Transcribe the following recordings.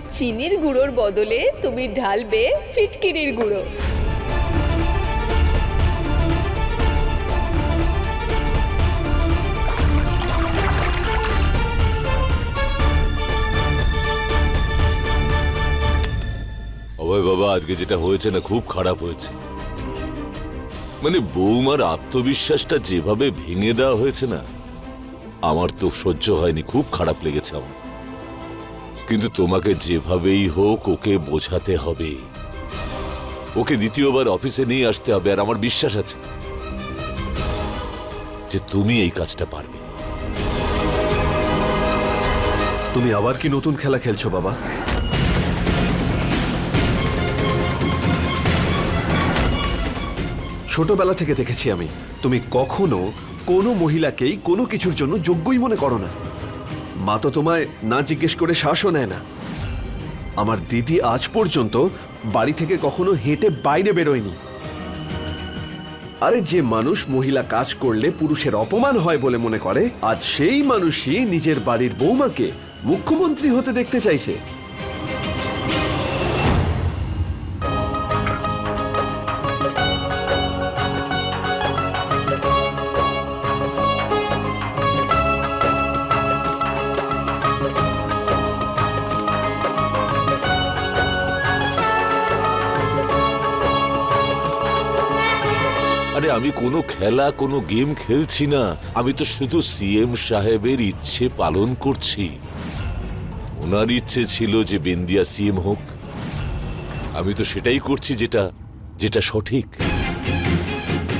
এবার চিনির গুঁড়োর বদলে তুমি ঢালবে ফিটকিরির গুঁড়ো। অভয় বাবা, আজকে যেটা হয়েছে না, খুব খারাপ হয়েছে। মানে বৌমার আত্মবিশ্বাসটা যেভাবে ভেঙে দেওয়া হয়েছে না, আমার তো সহ্য হয়নি, খুব খারাপ লেগেছে আমার। কিন্তু তোমাকে যেভাবেই হোক ওকে বোঝাতে হবে। ওকে দ্বিতীয়বার অফিসে নিয়ে আসতে হবে আর আমার বিশ্বাস আছে যে তুমি এই কাজটা পারবে। তুমি আবার কি নতুন খেলা খেলছো, বাবা? ছোটবেলা থেকে দেখেছি আমি, তুমি কখনো কোনো মহিলাকেই কোনো কিছুর জন্য যোগ্যই মনে করো না। মা তো তোমায় না জিজ্ঞেস করে শ্বাসও নেয় না। আমার দিদি আজ পর্যন্ত বাড়ি থেকে কখনো হেঁটে বাইরে বেরোয়নি। আরে যে মানুষ মহিলা কাজ করলে পুরুষের অপমান হয় বলে মনে করে, আজ সেই মানুষই নিজের বাড়ির বৌমাকে মুখ্যমন্ত্রী হতে দেখতে চাইছে। কোনো খেলা কোনো গেম খেলছি না। আমি তো শুধু সিএম সাহেবের ইচ্ছে পালন করছি। ওনার ইচ্ছে ছিল যে বেন্দিয়া সিএম হোক। আমি তো সেটাই করছি যেটা যেটা সঠিক।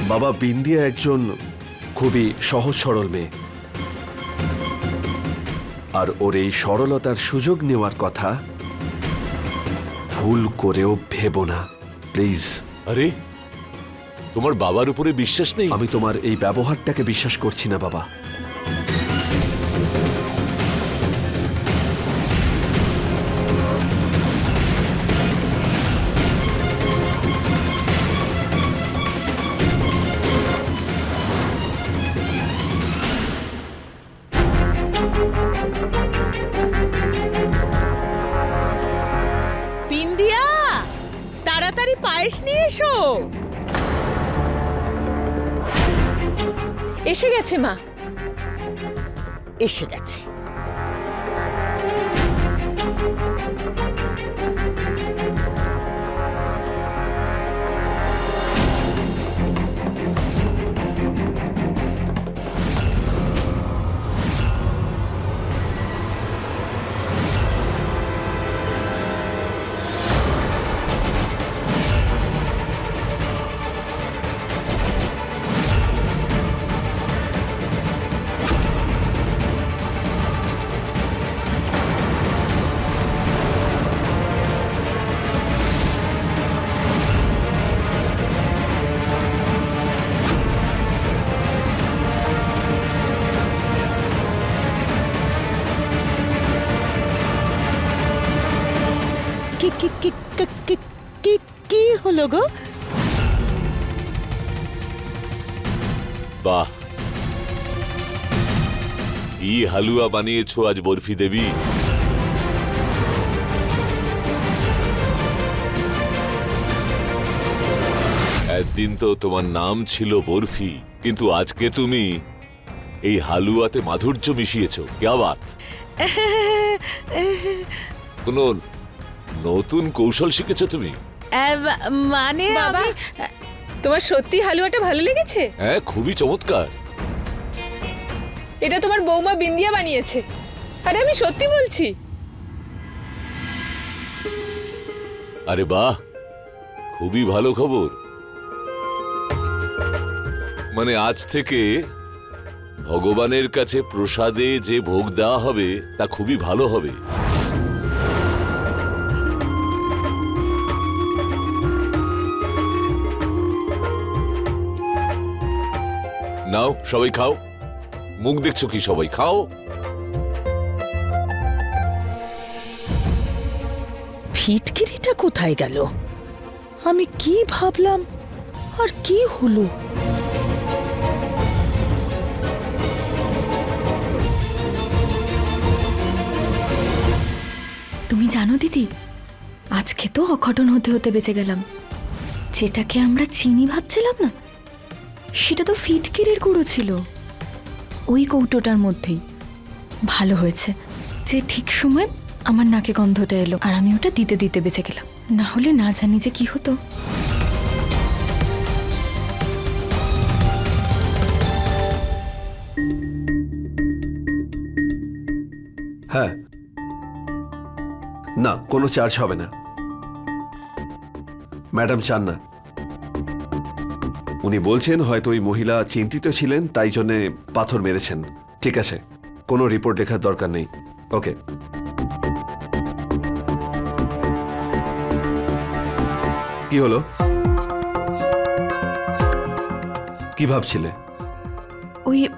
বাবা বিন্দিয়া একজন খুবই সহজ সরল মেয়ে। আর ওর এই সরলতার সুযোগ নেওয়ার কথা ভুল করেও ভেবো না প্লিজ। আরে তোমার বাবার উপরে বিশ্বাস নেই? আমি তোমার এই ব্যবহারটাকে বিশ্বাস করছি না বাবা। এসে গেছে মা। এসে গেছে। হালুয়া বানিয়েছো আজ বরফি দেবী। একদিন তো তোমার নাম ছিল বরফি কিন্তু আজকে তুমি এই হালুয়াতে মাধুর্য মিশিয়েছো। ক্যা বাত কোনো নতুন কৌশল শিখেছো তুমি? মানে বাবা তোমার সত্যি হালুয়াটা ভালো লেগেছে? হ্যাঁ খুবই চমৎকার। এটা তোমার বৌমা বিন্দিয়া বানিয়েছে। আরে আমি সত্যি বলছি। আরে বাহ, খুবই ভালো খবর। মানে আজ থেকে ভগবানের কাছে প্রসাদে যে ভোগ দেওয়া হবে, তা খুবই ভালো হবে। নাও, সবাই খাও। মুখ দেখছ কি সবাই? খাও। ফিটকিরিটা কোথায় গেল? আমি কি ভাবলাম? আর কি হলো? তুমি জানো দিদি আজকে তো অঘটন হতে হতে বেঁচে গেলাম। যেটাকে আমরা চিনি ভাবছিলাম না সেটা তো ফিটকিরির গুঁড়ো ছিল। ওই কৌটোটার মধ্যেই। ভালো হয়েছে যে ঠিক সময় আমার নাকে গন্ধটা এলো আর আমি ওটা দিতে দিতে বেঁচে গেলাম। না হলে না জানি যে কি হতো। হ্যাঁ। না, কোনো চার্জ হবে না। ম্যাডাম চান না। উনি বলছেন হয়তো ওই মহিলা চিন্তিত ছিলেন তাই জন্যে পাথর মেরেছেন। ঠিক আছে কোনো রিপোর্ট লেখার দরকার নেই। ওকে। কি হলো? কি ভাবছিলে? ওই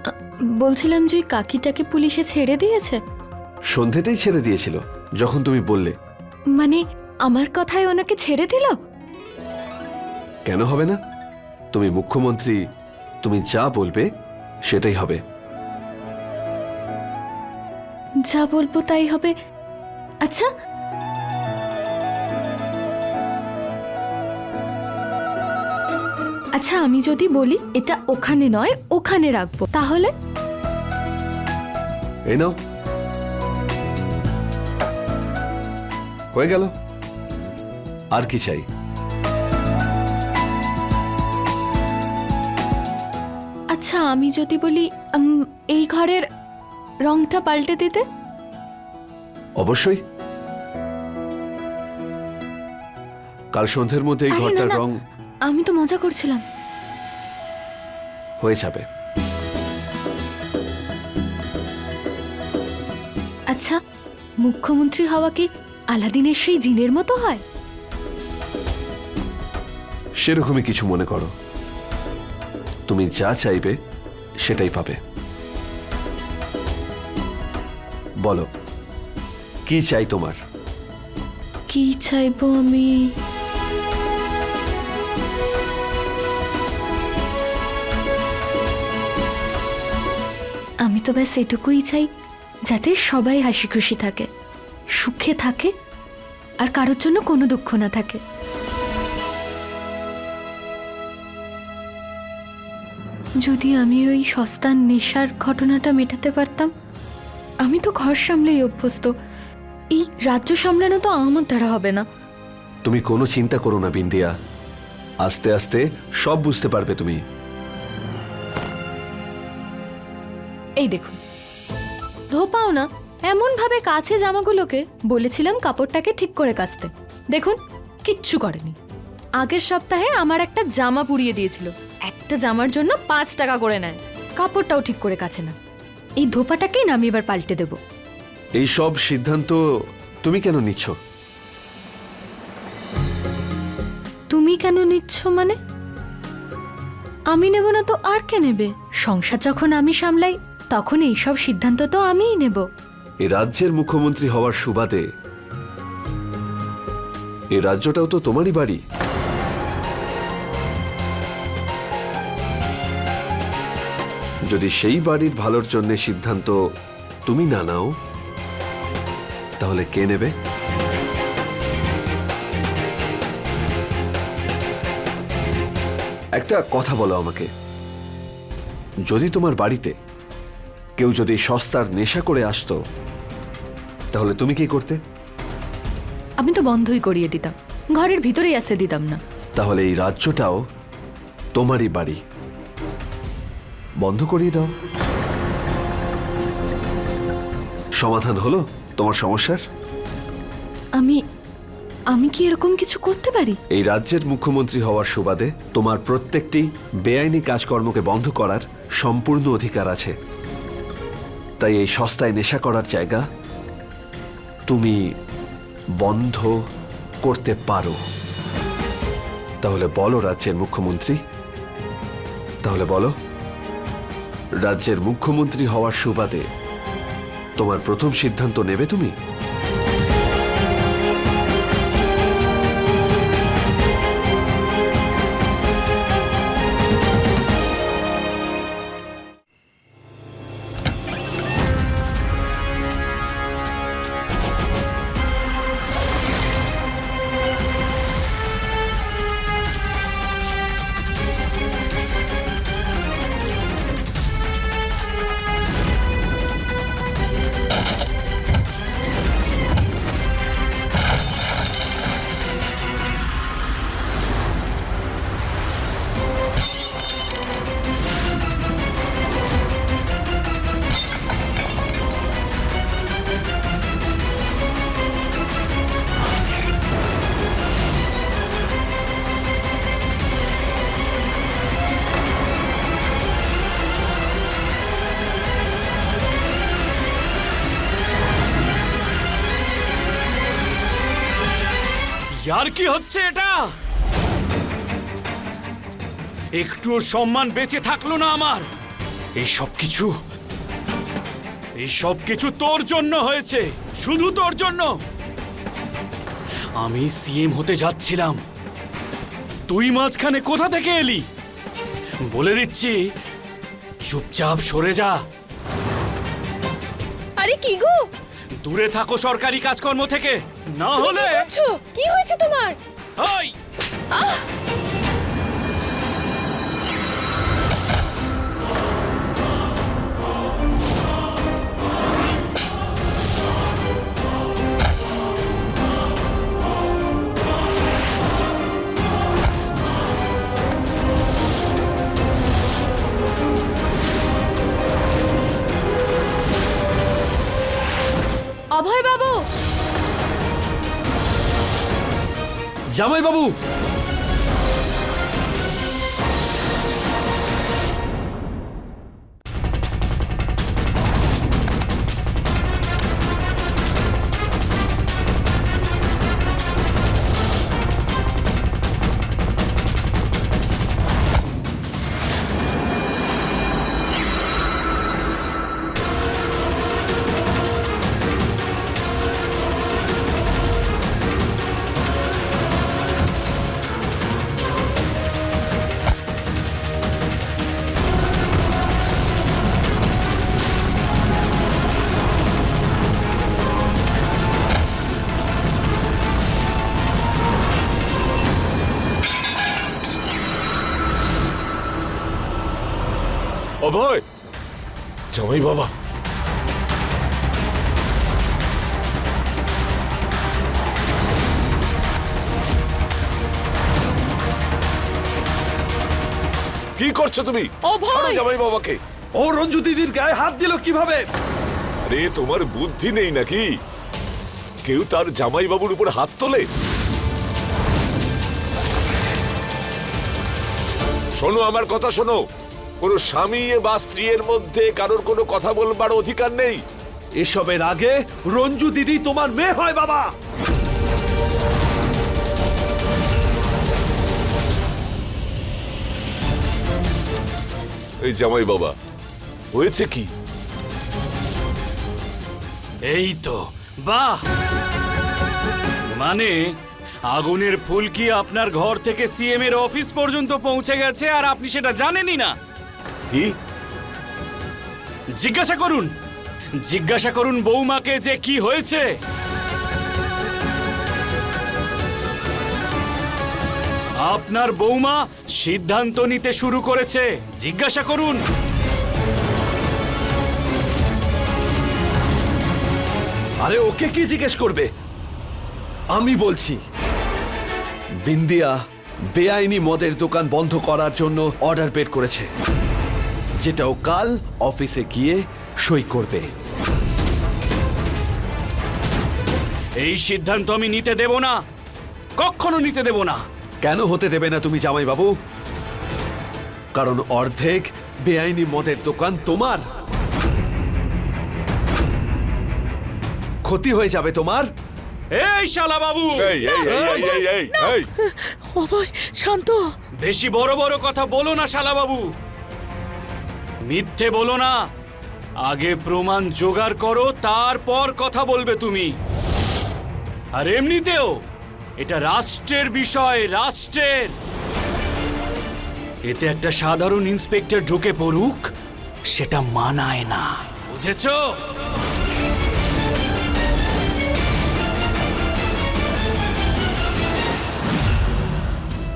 বলছিলাম যে ওই কাকিটাকে পুলিশে ছেড়ে দিয়েছে। সন্ধেতেই ছেড়ে দিয়েছিল যখন তুমি বললে। মানে আমার কথায় ওনাকে ছেড়ে দিল? কেন হবে না? তুমি মুখ্যমন্ত্রী তুমি যা বলবে সেটাই হবে। যা বলব তাই হবে? আচ্ছা। আচ্ছা আমি যদি বলি এটা ওখানে নয় ওখানে রাখব তাহলে? এই নাও। হয়ে গেল। আর কি চাই? আচ্ছা আমি যদি বলি এই ঘরের রংটা পাল্টে দিতে? অবশ্যই। কাল সন্ধ্যের মধ্যে এই ঘরটার রং আমি তো মজা করছিলাম। হয়ে যাবে। আচ্ছা মুখ্যমন্ত্রী হওয়া কি আলাদিনের সেই জিনের মতো হয়? সেরকমই কিছু মনে করো। তুমি যা চাইবে, সেটাই পাবে। বলো, কি চাই তোমার? কি চাইব আমি? আমি তো ব্যাস এটুকুই চাই, যাতে সবাই হাসি খুশি থাকে, সুখে থাকে, আর কারোর জন্য কোনো দুঃখ না থাকে। যদি আমি ওই সস্তার নেশার ঘটনাটা মেটাতে পারতাম আমি তো ঘর সামলেই অভ্যস্ত। এই রাজ্য সামলানো তো আমার দ্বারা হবে না। তুমি কোনো চিন্তা করো না বিন্দিয়া। আস্তে আস্তে সব বুঝতে পারবে তুমি। এই দেখুন। ধোপাও না এমন ভাবে কাছে জামাগুলোকে বলেছিলাম কাপড়টাকে ঠিক করে কাচতে। দেখুন কিচ্ছু করেনি। আগের সপ্তাহে আমার একটা জামা পুড়িয়ে দিয়েছিল। একটা জামার জন্য পাঁচ টাকা করে নেয়। কাপড়টাও ঠিক করে কাছে না। এই ধোপাটাকেই না আমি এবার পাল্টে দেব। এই সব সিদ্ধান্ত তুমি কেন নিচ্ছ? তুমি কেন নিচ্ছ মানে? আমি নেব না তো আর কে নেবে? সংসার যখন আমি সামলাই তখন এইসব সিদ্ধান্ত তো আমিই নেব। এ রাজ্যের মুখ্যমন্ত্রী হওয়ার সুবাদে এ রাজ্যটাও তো তোমারই বাড়ি। যদি সেই বাড়ির ভালোর জন্য সিদ্ধান্ত তুমি না নাও তাহলে কে নেবে? একটা কথা বলো আমাকে। যদি তোমার বাড়িতে কেউ যদি সস্তার নেশা করে আসতো তাহলে তুমি কি করতে? আমি তো বন্ধই করিয়ে দিতাম। ঘরের ভিতরেই আসতে দিতাম না। তাহলে এই রাজ্যটাও তোমারই বাড়ি। বন্ধ করিয়ে দাও। সমাধান হলো তোমার সমস্যার? আমি আমি কি এরকম কিছু করতে পারি? এই রাজ্যের মুখ্যমন্ত্রী হওয়ার সুবাদে তোমার প্রত্যেকটি বেআইনি কাজকর্মকে বন্ধ করার সম্পূর্ণ অধিকার আছে। তাই এই সস্তায় নেশা করার জায়গা তুমি বন্ধ করতে পারো। তাহলে বলো রাজ্যের মুখ্যমন্ত্রী। তাহলে বলো রাজ্যের মুখ্যমন্ত্রী হওয়ার সুবাদে তোমার প্রথম সিদ্ধান্ত নেবে তুমি? আর কি হচ্ছে এটা একটুও সম্মান বেঁচে থাকল না আমার এই সব কিছু এই সব কিছু তোর জন্য হয়েছে শুধু তোর জন্য আমি সিএম হতে যাচ্ছিলাম তুই মাঝখানে কোথা থেকে এলি বলে দিচ্ছি চুপচাপ সরে যা। আরে কি গো? দূরে থাকো সরকারি কাজকর্ম থেকে। না হলে কি হয়েছে তোমার? ওই জামাই বাবা। কি করছ তুমি! ছাড়ো জামাই বাবাকে। ও রঞ্জু দিদির গায়ে হাত দিল কীভাবে? আরে তোমার বুদ্ধি নেই নাকি? কেউ তার জামাই বাবুর উপর হাত তোলে? শোনো আমার কথা শোনো। কোনো স্বামী বা স্ত্রীর মধ্যে কারোর কোনো কথা বলবার অধিকার নেই। এসবের আগে রঞ্জু দিদি তোমার মেয়ে হয়, বাবা! এই জামাই বাবা, হয়েছে কি? এই তো, বাহ! মানে আগুনের ফুলকি আপনার ঘর থেকে সিএম এর অফিস পর্যন্ত পৌঁছে গেছে আর আপনি সেটা জানেনই না? কি? জিজ্ঞাসা করুন। জিজ্ঞাসা করুন বৌমাকে যে কি হয়েছে। আপনার বৌমা সিদ্ধান্ত নিতে শুরু করেছে। জিজ্ঞাসা করুন। আরে ওকে কি জিজ্ঞেস করবে? আমি বলছি বিন্দিয়া বেআইনি মদের দোকান বন্ধ করার জন্য অর্ডার বের করেছে। যেটা ও কাল অফিসে গিয়ে সই করবে। এই সিদ্ধান্ত আমি নিতে দেব না। কখনো নিতে দেব না। কেন হতে দেবে না তুমি জামাই বাবু কারণ অর্ধেক বেআইনি মদের দোকান তোমার। ক্ষতি হয়ে যাবে তোমার। এই শালা বাবু! এই এই এই এই এই এই এই। অভয় শান্ত। বেশি বড় বড় কথা বলো না শালা বাবু। মিথ্যে বলো না। আগে প্রমাণ জোগাড় করো, তারপর কথা বলবে তুমি। আর এমনিতেও, এটা রাষ্ট্রের বিষয়, রাষ্ট্রের। এতে একটা সাধারণ ইন্সপেক্টর ঢুকে পড়ুক, সেটা মানায় না। বুঝেছ?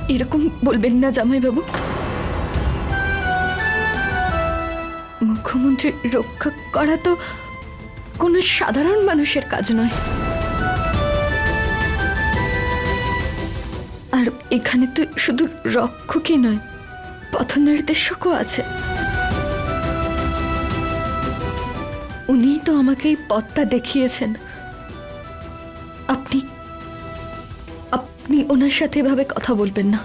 এরকম বলবেন না জামাইবাবু। মুখ্যমন্ত্রী রক্ষা করা তো কোনো সাধারণ মানুষের কাজ নয়। আর এখানে তো শুধু রক্ষকই নয় পথ নির্দেশকও আছে। উনিই তো আমাকে এই পথটা দেখিয়েছেন। আপনি আপনি ওনার সাথে এভাবে কথা বলবেন না।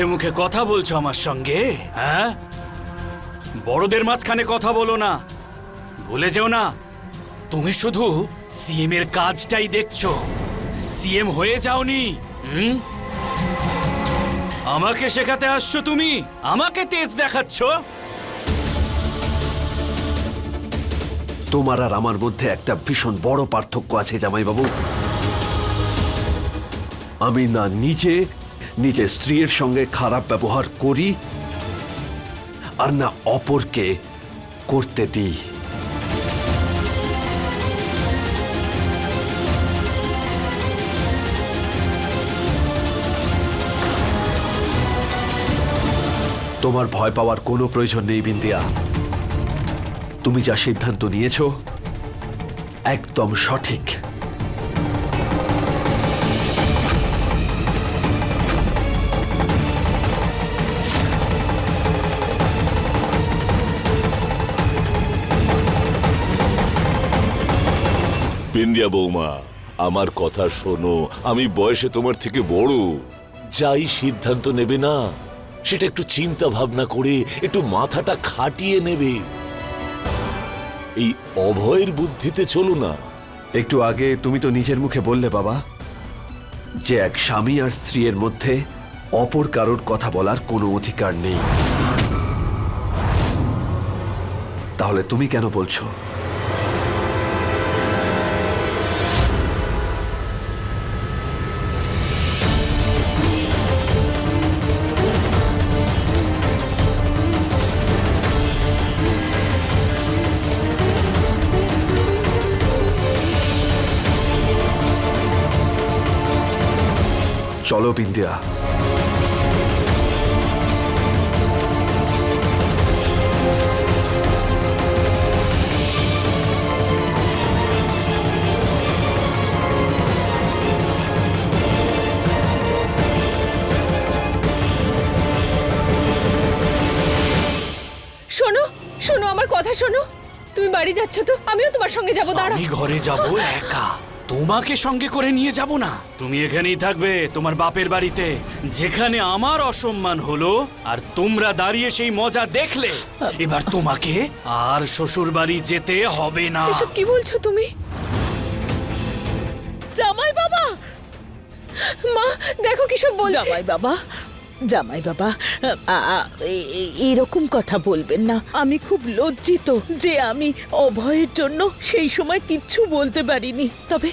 মুখে মুখে কথা বলছো আমার সঙ্গে হ্যাঁ? বড়দের মাঝখানে কথা বলো না। ভুলে যেও না। তুমি শুধু সিএম এর কাজটাই দেখছ। সিএম হয়ে যাওনি, হুম? আমাকে শেখাতে আসছো তুমি? আমাকে তেজ দেখাচ্ছ? তোমার আর আমার মধ্যে একটা ভীষণ বড় পার্থক্য আছে জামাইবাবু। আমি না নিজে নিজের স্ত্রীর সঙ্গে খারাপ ব্যবহার করি আর না অপরকে করতে দিই। তোমার ভয় পাওয়ার কোনো প্রয়োজন নেই, বিন্দিয়া। তুমি যা সিদ্ধান্ত নিয়েছো, একদম সঠিক। বিন্দিয়া বৌমা, আমার কথা শোনো। আমি বয়সে তোমার থেকে বড়। যাই সিদ্ধান্ত নেবে না, সেটা একটু চিন্তা ভাবনা করে, একটু মাথাটা খাটিয়ে নেবে। এই অভয়ের বুদ্ধিতে চলো না। একটু আগে তুমি তো নিজের মুখে বললে, বাবা, যে এক স্বামী আর স্ত্রীর মধ্যে অপর কারোর কথা বলার কোনো অধিকার নেই। তাহলে তুমি কেন বলছো? চলো বিন্দিয়া। শোনো শোনো আমার কথা শোনো। তুমি বাড়ি যাচ্ছ তো আমিও তোমার সঙ্গে যাব দাঁড়া আমি ঘরে যাব একা। তোমাকে সঙ্গে করে নিয়ে যাব না। তুমি এখানেই থাকবে তোমার বাপের বাড়িতে। যেখানে আমার অসম্মান হলো আর তোমরা দাঁড়িয়ে সেই মজা দেখলে এবার তোমাকে আর শ্বশুর বাড়ি যেতে হবে না। এসব কি বলছো তুমি? জামাই বাবা! মা দেখো কিসব বলছে। জামাই বাবা জামাই বাবা এরকম কথা বলবেন না। আমি খুব লজ্জিত যে আমি অভয়ের জন্য সেই সময় কিচ্ছু বলতে পারিনি। তবে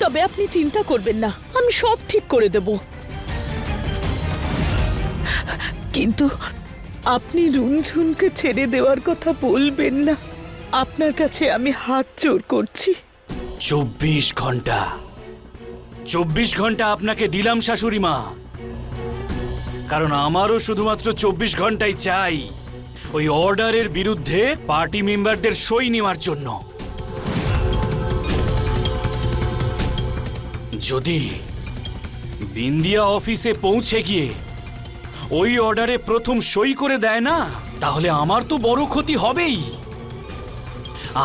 তবে আপনি চিন্তা করবেন না, আমি সব ঠিক করে দেব। কিন্তু আপনি রুনঝুনকে ছেড়ে দেওয়ার কথা বলবেন না। আপনার কাছে আমি হাত জোর করছি। চব্বিশ ঘণ্টা চব্বিশ ঘণ্টা আপনাকে দিলাম শাশুড়ি মা। কারণ আমারও শুধুমাত্র চব্বিশ ঘন্টাই চাই। ওই অর্ডারের বিরুদ্ধে পার্টি মেম্বারদের সই নেওয়ার জন্য। যদি বিন্দিয়া অফিসে পৌঁছে গিয়ে ওই অর্ডারে প্রথম সই করে দেয় না, তাহলে আমার তো বড় ক্ষতি হবেই।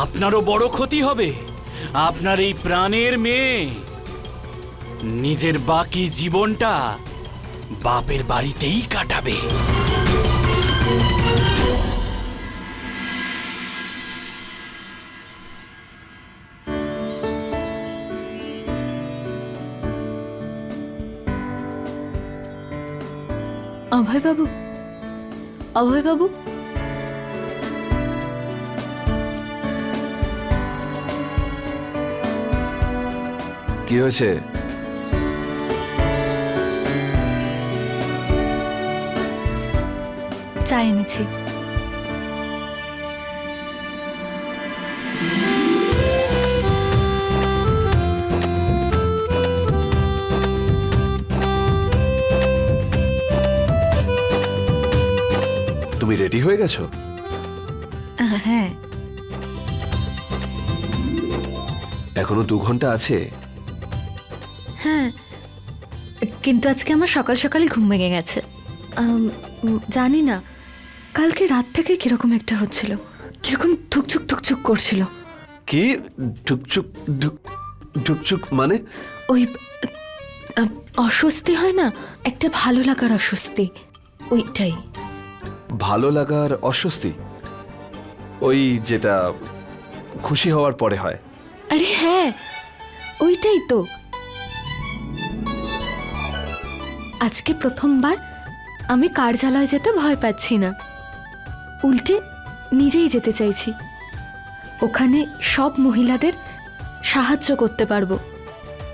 আপনারও বড় ক্ষতি হবে। আপনার এই প্রাণের মেয়ে নিজের বাকি জীবনটা বাপের বাড়িতেই কাটাবে। অভয় বাবু অভয় বাবু কি হয়েছে? চা এনেছি। তুমি রেডি হয়ে গেছো? হ্যাঁ। এখনও দু ঘণ্টা আছে? হ্যাঁ। কিন্তু আজকে আমার সকাল সকালই ঘুম ভেঙে গেছে। জানি না। কালকে রাত থেকে কীরকম একটা হচ্ছিল? কীরকম থুকচুক থুকচুক করছিল? কি? ঢুকচুক ঢুক ঢুকচুক মানে? ওই আহ, অস্বস্তি হয় না? একটা ভালো লাগার অস্বস্তি। ওইটাই। ভালো লাগার অস্বস্তি? ওই যেটা খুশি হওয়ার পরে হয়। আরে হ্যাঁ ওইটাই তো। আজকে প্রথমবার আমি কার্যালয় যেতে ভয় পাচ্ছি না। উল্টে নিজেই যেতে চাইছি। ওখানে সব মহিলাদের সাহায্য করতে পারব।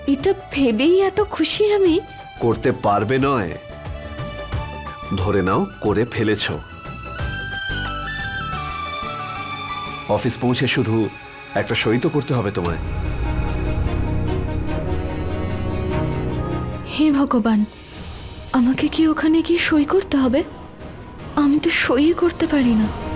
এটা ভেবেই এত খুশি আমি। করতে পারবে নয়। ধরে নাও করে ফেলেছ। অফিস পৌঁছে শুধু একটা সই তো করতে হবে তোমায়। হে ভগবান আমাকে কি ওখানে কি সই করতে হবে? আমি তো সই করতে পারি না।